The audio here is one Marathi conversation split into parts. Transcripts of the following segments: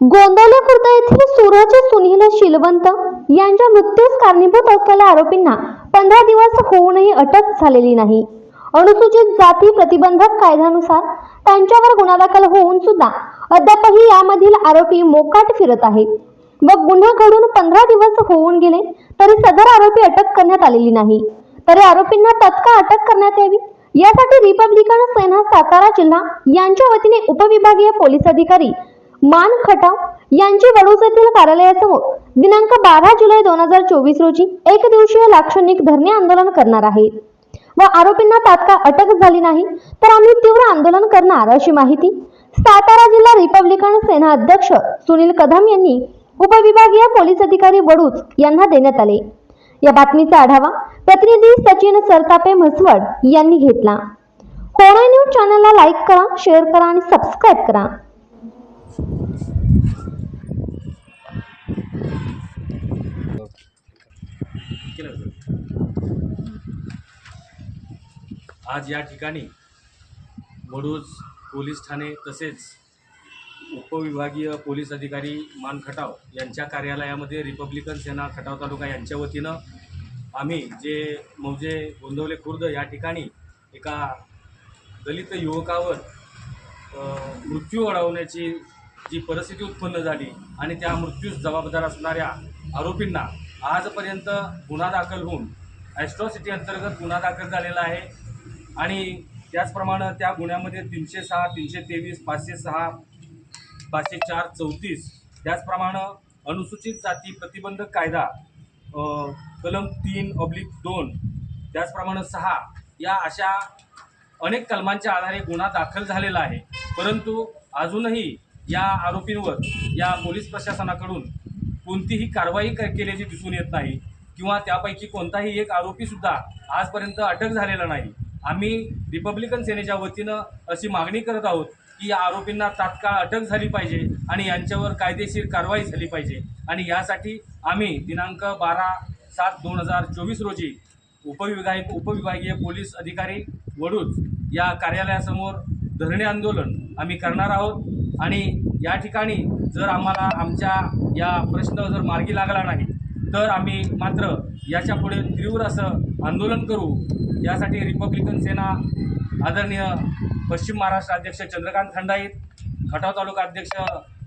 गोंदवले खुर्द येथील सूरज सुनील शिलवंत यांच्या मृत्यूस कारणीभूत असलेल्या आरोपींना पंधरा दिवस होऊनही अटक झालेली नाही. अनुसूचित जाती प्रतिबंधक कायद्यानुसार त्यांच्यावर गुन्हा दाखल होऊन सुद्धा अद्यापही यामधील आरोपी मोकाट फिरत आहेत व गुन्हा घडून पंधरा दिवस होऊन गेले तरी सदर आरोपी अटक करण्यात आलेली नाही. तरी आरोपींना तत्काळ अटक करण्यात यावी यासाठी रिपब्लिकन सेना सातारा जिल्हा यांच्या वतीने उपविभागीय पोलीस अधिकारी मान खटाव यांची वडूज कार्यालयासमोर दिनांक बारा जुलै दोन हजार चोवीस रोजी एक दिवसीय लाक्षणिक धरणे आंदोलन करणार आहेत व आरोपींना तात्काळ अटक झाली नाही तर आम्ही तीव्र आंदोलन करणार अशी माहिती सातारा जिल्हा रिपब्लिकन सेना अध्यक्ष सुनील कदम यांनी उपविभागीय पोलीस अधिकारी वडूज यांना देण्यात आले. या बातमीचा आढावा प्रतिनिधी सचिन सरतापे म्हसवड यांनी घेतला. होणा न्यूज चॅनलला लाईक करा शेअर करा आणि सबस्क्राईब करा. केलं सर. आज या ठिकाणी वडूज पोलीस ठाणे तसेच उपविभागीय पोलीस अधिकारी मान खटाव यांच्या कार्यालयामध्ये रिपब्लिकन सेना खटाव तालुका यांच्या वतीनं आम्ही जे मौजे गोंदवले खुर्द या ठिकाणी एका दलित युवकावर मृत्यू अडवण्याची जी परिस्थिती उत्पन्न झाली आणि त्या मृत्यूस जबाबदार असणाऱ्या आरोपींना आजपर्यंत गुन्हा दाखल होऊन ॲस्ट्रॉसिटी अंतर्गत गुन्हा दाखल झालेला आहे. आणि त्याचप्रमाणे त्या गुन्ह्यामध्ये तीनशे सहा तीनशे तेवीस पाचशे सहा पाचशे चार चौतीस त्याचप्रमाणे अनुसूचित जाती प्रतिबंधक कायदा कलम तीन ऑब्लिक दोन त्याचप्रमाणे सहा या अशा अनेक कलमांच्या आधारे गुन्हा दाखल झालेला आहे. परंतु अजूनही या आरोपींवर या पोलीस प्रशासनाकडून कोणतीही कारवाई क- केल्याची दिसून येत नाही. किंवा त्यापैकी कोणताही एक आरोपीसुद्धा आजपर्यंत अटक झालेला नाही. आम्ही रिपब्लिकन सेनेच्या वतीनं अशी मागणी करत आहोत की या आरोपींना तात्काळ अटक झाली पाहिजे आणि यांच्यावर कायदेशीर कारवाई झाली पाहिजे. आणि यासाठी आम्ही दिनांक बारा सात दोन हजार चोवीस रोजी उपविभागीय उपविभागीय पोलीस अधिकारी वडूज या कार्यालयासमोर धरणे आंदोलन आम्ही करणार आहोत. आणि या ठिकाणी जर आम्हाला आमच्या या प्रश्न जर मार्गी लागला नाही तर आम्ही मात्र याच्यापुढे तीव्र असं आंदोलन करू. यासाठी रिपब्लिकन सेना आदरणीय पश्चिम महाराष्ट्र अध्यक्ष चंद्रकांत खंडाईत खटाव तालुका अध्यक्ष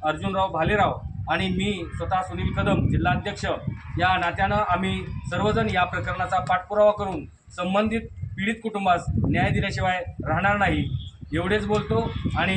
अर्जुनराव भालेराव आणि मी स्वतः सुनील कदम जिल्हाध्यक्ष या नात्यानं आम्ही सर्वजण या प्रकरणाचा पाठपुरावा करून संबंधित पीडित कुटुंबास न्याय दिल्याशिवाय राहणार नाही. एवढेच बोलतो आणि